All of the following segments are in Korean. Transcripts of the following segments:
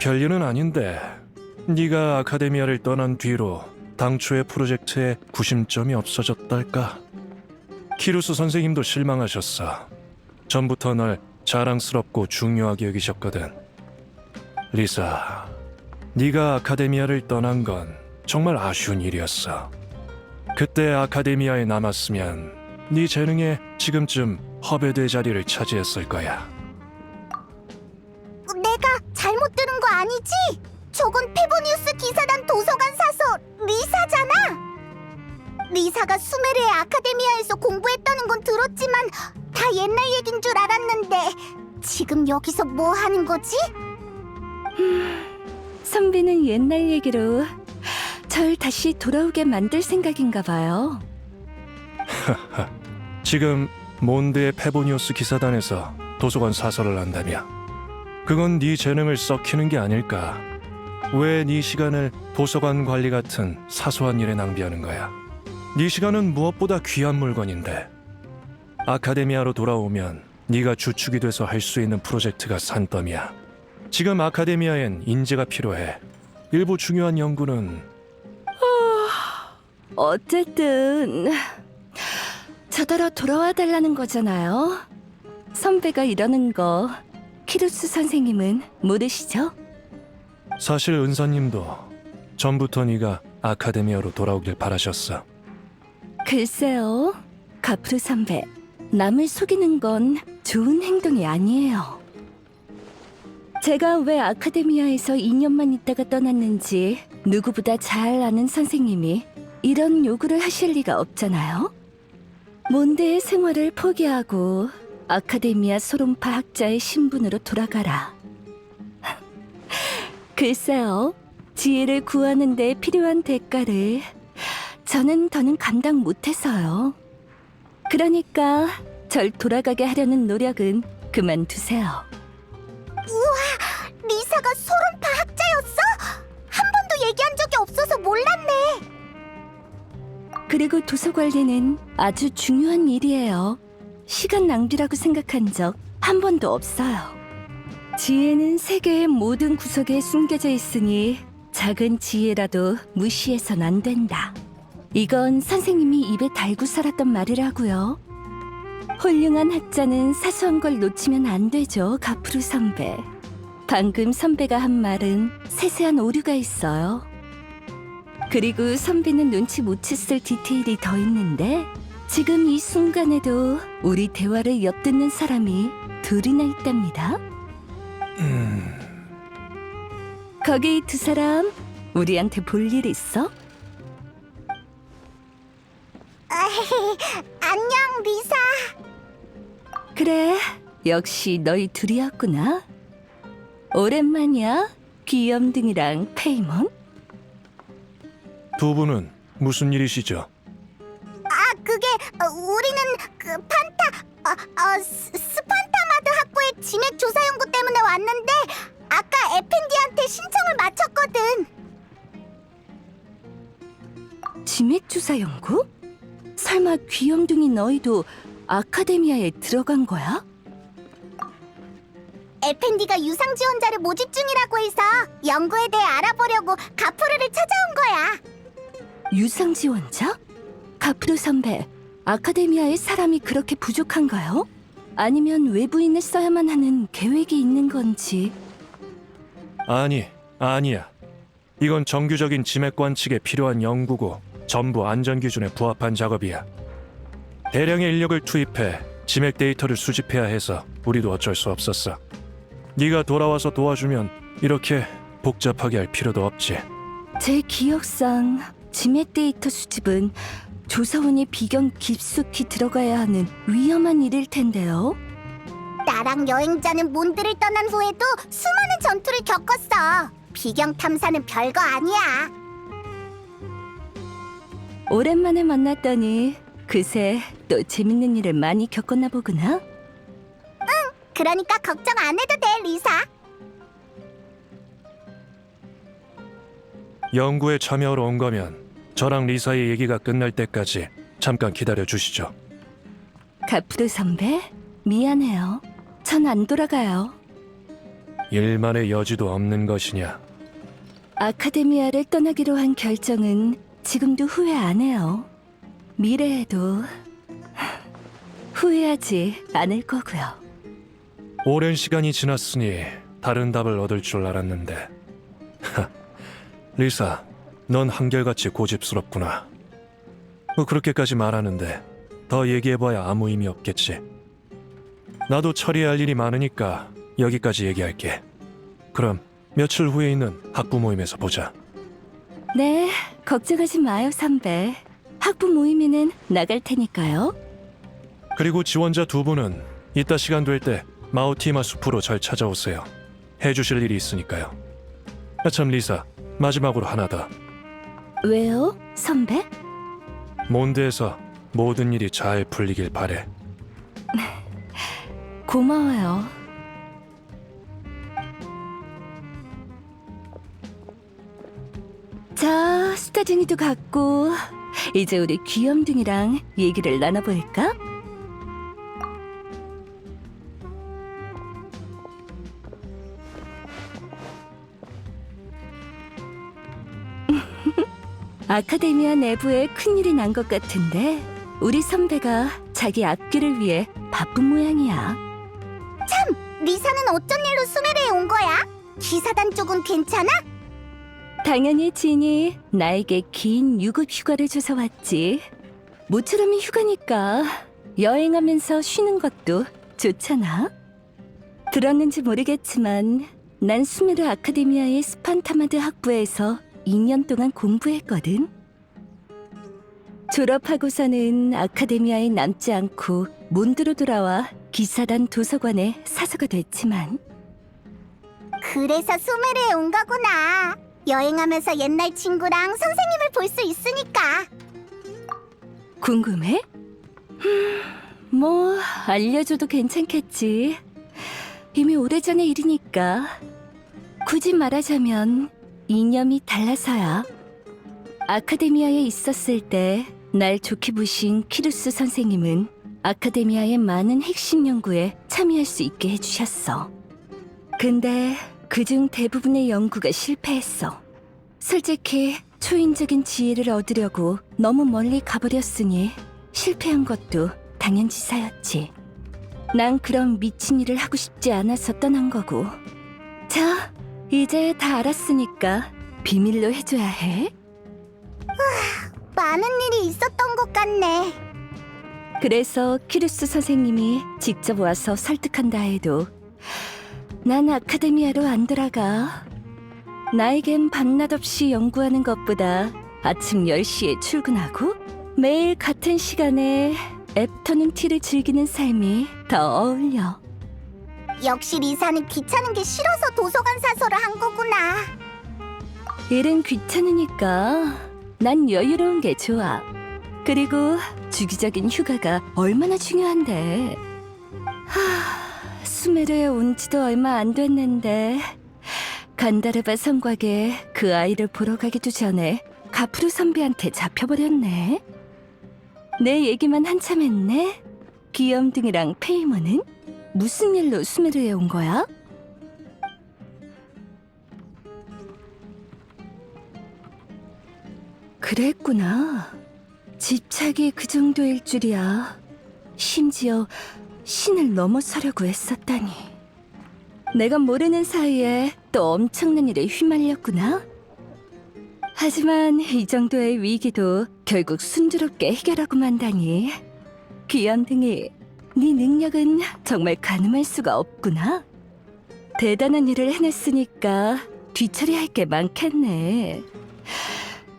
별일은 아닌데 네가 아카데미아를 떠난 뒤로 당초의 프로젝트에 구심점이 없어졌달까? 키루스 선생님도 실망하셨어. 전부터 널 자랑스럽고 중요하게 여기셨거든. 리사, 네가 아카데미아를 떠난 건 정말 아쉬운 일이었어. 그때 아카데미아에 남았으면 네 재능에 지금쯤 허베드의 자리를 차지했을 거야. 아니지? 저건 페보니우스 기사단 도서관 사서 리사잖아. 리사가 수메르의 아카데미아에서 공부했다는 건 들었지만 다 옛날 얘긴 줄 알았는데 지금 여기서 뭐 하는 거지? 선비는 옛날 얘기로 절 다시 돌아오게 만들 생각인가 봐요. 지금 몬드의 페보니오스 기사단에서 도서관 사설을 한다며. 그건 네 재능을 썩히는 게 아닐까. 왜 네 시간을 도서관 관리 같은 사소한 일에 낭비하는 거야? 네 시간은 무엇보다 귀한 물건인데. 아카데미아로 돌아오면 네가 주축이 돼서 할 수 있는 프로젝트가 산더미야. 지금 아카데미아엔 인재가 필요해. 일부 중요한 연구는 어쨌든 저더러 돌아와 달라는 거잖아요. 선배가 이러는 거 키루스 선생님은 모르시죠? 사실 은사님도 전부터 네가 아카데미아로 돌아오길 바라셨어. 글쎄요, 가프르 선배. 남을 속이는 건 좋은 행동이 아니에요. 제가 왜 아카데미아에서 2년만 있다가 떠났는지 누구보다 잘 아는 선생님이 이런 요구를 하실 리가 없잖아요. 몬드의 생활을 포기하고 아카데미아 소론파 학자의 신분으로 돌아가라. 글쎄요, 지혜를 구하는 데 필요한 대가를 저는 더는 감당 못해서요. 그러니까 절 돌아가게 하려는 노력은 그만두세요. 리사가 소름파 학자였어? 한 번도 얘기한 적이 없어서 몰랐네. 그리고 도서 관리는 아주 중요한 일이에요. 시간 낭비라고 생각한 적 한 번도 없어요. 지혜는 세계의 모든 구석에 숨겨져 있으니 작은 지혜라도 무시해선 안 된다. 이건 선생님이 입에 달고 살았던 말이라고요. 훌륭한 학자는 사소한 걸 놓치면 안 되죠, 가프루 선배. 방금 선배가 한 말은 세세한 오류가 있어요. 그리고 선배는 눈치 못 챘을 디테일이 더 있는데 지금 이 순간에도 우리 대화를 엿듣는 사람이 둘이나 있답니다. 음, 거기 두 사람 우리한테 볼 일 있어? 안녕 리사. 그래, 역시 너희 둘이었구나. 오랜만이야, 귀염둥이랑 페이몬. 두 분은 무슨 일이시죠? 아 그게 어, 우리는 그 판타 어, 어 스, 스판타마드 학부의 진액 조사 연구 때문에 왔는데 아까 에펜디한테 신청을 마쳤거든. 지맥 주사 연구? 설마 귀염둥이 너희도 아카데미아에 들어간 거야? 에펜디가 유상 지원자를 모집 중이라고 해서 연구에 대해 알아보려고 가프르를 찾아온 거야. 유상 지원자? 가프르 선배, 아카데미아에 사람이 그렇게 부족한가요? 아니면 외부인을 써야만 하는 계획이 있는 건지. 아니, 아니야. 이건 정규적인 지맥 관측에 필요한 연구고 전부 안전 기준에 부합한 작업이야. 대량의 인력을 투입해 지맥 데이터를 수집해야 해서 우리도 어쩔 수 없었어. 네가 돌아와서 도와주면 이렇게 복잡하게 할 필요도 없지. 제 기억상 지맥 데이터 수집은 조사원이 비경 깊숙이 들어가야 하는 위험한 일일 텐데요. 나랑 여행자는 몬드를 떠난 후에도 수많은 전투를 겪었어. 비경 탐사는 별거 아니야. 오랜만에 만났더니 그새 또 재밌는 일을 많이 겪었나 보구나. 그러니까 걱정 안 해도 돼, 리사. 연구에 참여하러 온 거면 저랑 리사의 얘기가 끝날 때까지 잠깐 기다려 주시죠. 가프르 선배, 미안해요. 전 안 돌아가요. 일만의 여지도 없는 것이냐? 아카데미아를 떠나기로 한 결정은 지금도 후회 안 해요. 미래에도 후회하지 않을 거고요. 오랜 시간이 지났으니 다른 답을 얻을 줄 알았는데. 하, 리사, 넌 한결같이 고집스럽구나. 뭐 그렇게까지 말하는데 더 얘기해봐야 아무 의미 없겠지. 나도 처리할 일이 많으니까 여기까지 얘기할게. 그럼 며칠 후에 있는 학부 모임에서 보자. 네, 걱정하지 마요, 선배. 학부 모임에는 나갈 테니까요. 그리고 지원자 두 분은 이따 시간 될 때 마우티마 숲으로 절 찾아오세요. 해주실 일이 있으니까요. 아참 리사, 마지막으로 하나 더. 왜요, 선배? 몬드에서 모든 일이 잘 풀리길 바래. 고마워요. 자, 스타쟁이도 갔고 이제 우리 귀염둥이랑 얘기를 나눠볼까? 아카데미아 내부에 큰일이 난 것 같은데 우리 선배가 자기 앞길을 위해 바쁜 모양이야. 리사는 어쩐 일로 수메르에 온 거야? 기사단 쪽은 괜찮아? 당연히 진이 나에게 긴 유급 휴가를 줘서 왔지. 모처럼이 휴가니까 여행하면서 쉬는 것도 좋잖아. 들었는지 모르겠지만 난 수메르 아카데미아의 스판타마드 학부에서 2년 동안 공부했거든. 졸업하고서는 아카데미아에 남지 않고 몬드로 돌아와 기사단 도서관의 사서가 됐지만 그래서 수메르에 온 거구나. 여행하면서 옛날 친구랑 선생님을 볼 수 있으니까. 궁금해? 음, 뭐 알려줘도 괜찮겠지. 이미 오래전의 일이니까. 굳이 말하자면 이념이 달라서야. 아카데미아에 있었을 때 날 좋게 보신 키루스 선생님은 아카데미아의 많은 핵심 연구에 참여할 수 있게 해주셨어. 근데 그중 대부분의 연구가 실패했어. 솔직히 초인적인 지혜를 얻으려고 너무 멀리 가버렸으니 실패한 것도 당연지사였지. 난 그런 미친 일을 하고 싶지 않아서 떠난 거고. 자, 이제 다 알았으니까 비밀로 해줘야 해. 많은 일이 있었던 것 같네. 그래서 키루스 선생님이 직접 와서 설득한다 해도 난 아카데미아로 안 들어가. 나에겐 밤낮 없이 연구하는 것보다 아침 10시에 출근하고 매일 같은 시간에 애프터눈 티를 즐기는 삶이 더 어울려. 역시 리사는 귀찮은 게 싫어서 도서관 사서를 한 거구나. 일은 귀찮으니까 난 여유로운 게 좋아. 그리고 주기적인 휴가가 얼마나 중요한데. 하, 수메르에 온 지도 얼마 안 됐는데 간다르바 성곽에 그 아이를 보러 가기도 전에 가프루 선비한테 잡혀버렸네. 내 얘기만 한참 했네. 귀염둥이랑 페이머는 무슨 일로 수메르에 온 거야? 그랬구나. 집착이 그 정도일 줄이야. 심지어 신을 넘어서려고 했었다니. 내가 모르는 사이에 또 엄청난 일에 휘말렸구나. 하지만 이 정도의 위기도 결국 순조롭게 해결하고 만다니. 귀염둥이, 네 능력은 정말 가늠할 수가 없구나. 대단한 일을 해냈으니까 뒤처리할 게 많겠네.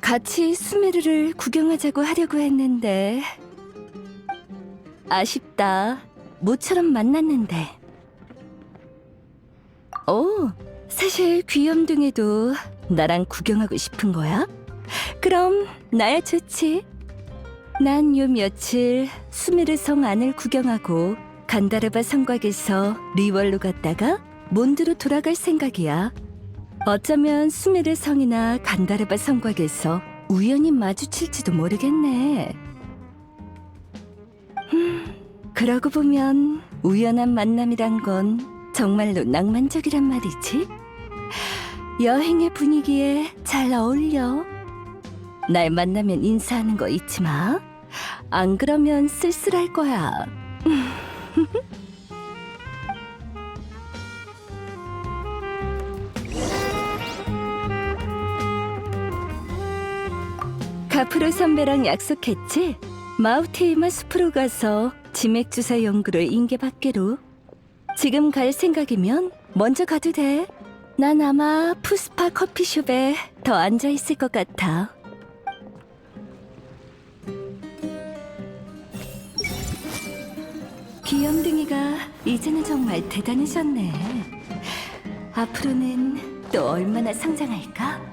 같이 수메르를 구경하자고 하려고 했는데 아쉽다. 모처럼 만났는데. 오, 사실 귀염둥이도 나랑 구경하고 싶은 거야? 그럼 나야 좋지. 난 요 며칠 수메르 성 안을 구경하고 간다르바 성곽에서 리월로 갔다가 몬드로 돌아갈 생각이야. 어쩌면 수메르 성이나 간다르바 성곽에서 우연히 마주칠지도 모르겠네. 음, 그러고 보면 우연한 만남이란 건 정말로 낭만적이란 말이지. 여행의 분위기에 잘 어울려. 날 만나면 인사하는 거 잊지 마. 안 그러면 쓸쓸할 거야. 가프로 선배랑 약속했지? 마우테이마 숲으로 가서 지맥 주사 연구를 인계받기로. 지금 갈 생각이면 먼저 가도 돼. 난 아마 푸스파 커피숍에 더 앉아 있을 것 같아. 이제는 정말 대단해졌네. 앞으로는 또 얼마나 성장할까?